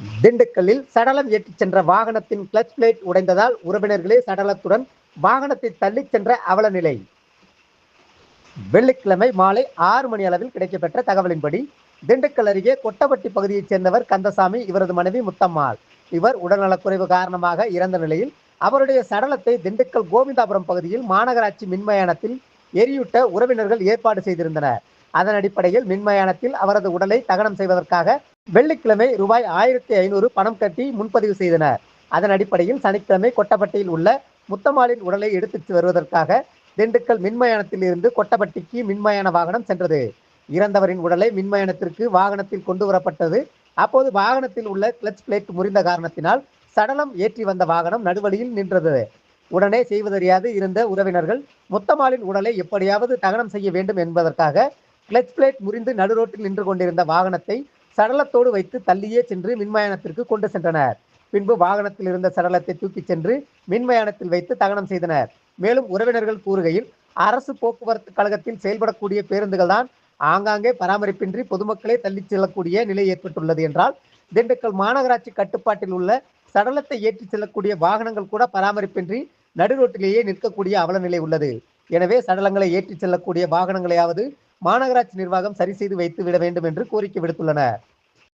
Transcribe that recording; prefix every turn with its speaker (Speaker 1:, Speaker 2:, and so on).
Speaker 1: திண்டுக்கல்லில் சடலம் ஏற்றிச் சென்ற வாகனத்தின் கிளச் பிளேட் உடைந்ததால் உறவினர்களே சடலத்துடன் வாகனத்தை தள்ளிச் சென்ற அவல நிலை வெள்ளிக்கிழமை மாலை ஆறு மணி அளவில் கிடைக்கப்பெற்ற தகவலின்படி திண்டுக்கல் அருகே கொட்டப்பட்டி பகுதியைச் சேர்ந்தவர் கந்தசாமி இவரது மனைவி முத்தம்மாள். இவர் உடல்நலக்குறைவு காரணமாக இறந்த நிலையில் அவருடைய சடலத்தை திண்டுக்கல் கோவிந்தாபுரம் பகுதியில் மாநகராட்சி மின்மயானத்தில் எரியூட்ட உறவினர்கள் ஏற்பாடு செய்திருந்தனர். அதன் அடிப்படையில் மின்மயானத்தில் அவரது உடலை தகனம் செய்வதற்காக வெள்ளிக்கிழமை ரூபாய் ஆயிரத்தி ஐநூறு பணம் கட்டி முன்பதிவு செய்தனர். அதன் அடிப்படையில் சனிக்கிழமை கொட்டப்பட்டியில் உள்ள முத்தம்மாளின் உடலை எடுத்துச் வருவதற்காக திண்டுக்கல் மின்மயானத்தில் இருந்து கொட்டப்பட்டிக்கு மின்மயான வாகனம் சென்றது. இறந்தவரின் உடலை மின்மயானத்திற்கு வாகனத்தில் கொண்டு வரப்பட்டது. அப்போது வாகனத்தில் உள்ள கிளச் பிளேட் முறிந்த காரணத்தினால் சடலம் ஏற்றி வந்த வாகனம் நடுவழியில் நின்றது. உடனே செய்வதறியாது இருந்த உறவினர்கள் முத்தம்மாளின் உடலை எப்படியாவது தகனம் செய்ய வேண்டும் என்பதற்காக கிளச் பிளேட் முறிந்து நடுரோட்டில் நின்று கொண்டிருந்த வாகனத்தை சடலத்தோடு வைத்து தள்ளியே சென்று மின்மயானத்திற்கு கொண்டு சென்றனர். பின்பு வாகனத்தில் இருந்த சடலத்தை தூக்கிச் சென்று மின்மயானத்தில் வைத்து தகனம் செய்தனர். மேலும் உறவினர்கள் கூறுகையில் அரசு போக்குவரத்து கழகத்தில் செயல்படக்கூடிய பேருந்துகள் தான் ஆங்காங்கே பராமரிப்பின்றி பொதுமக்களே தள்ளிச் செல்லக்கூடிய நிலை ஏற்பட்டுள்ளது என்றால் திண்டுக்கல் மாநகராட்சி கட்டுப்பாட்டில் உள்ள சடலத்தை ஏற்றிச் செல்லக்கூடிய வாகனங்கள் கூட பராமரிப்பின்றி நடுரோட்டிலேயே நிற்கக்கூடிய அவல நிலை உள்ளது. எனவே சடலங்களை ஏற்றிச் செல்லக்கூடிய வாகனங்களையாவது மாநகராட்சி நிர்வாகம் சரி செய்து வைத்து விட வேண்டும் என்று கோரிக்கை விடுத்துள்ளனர்.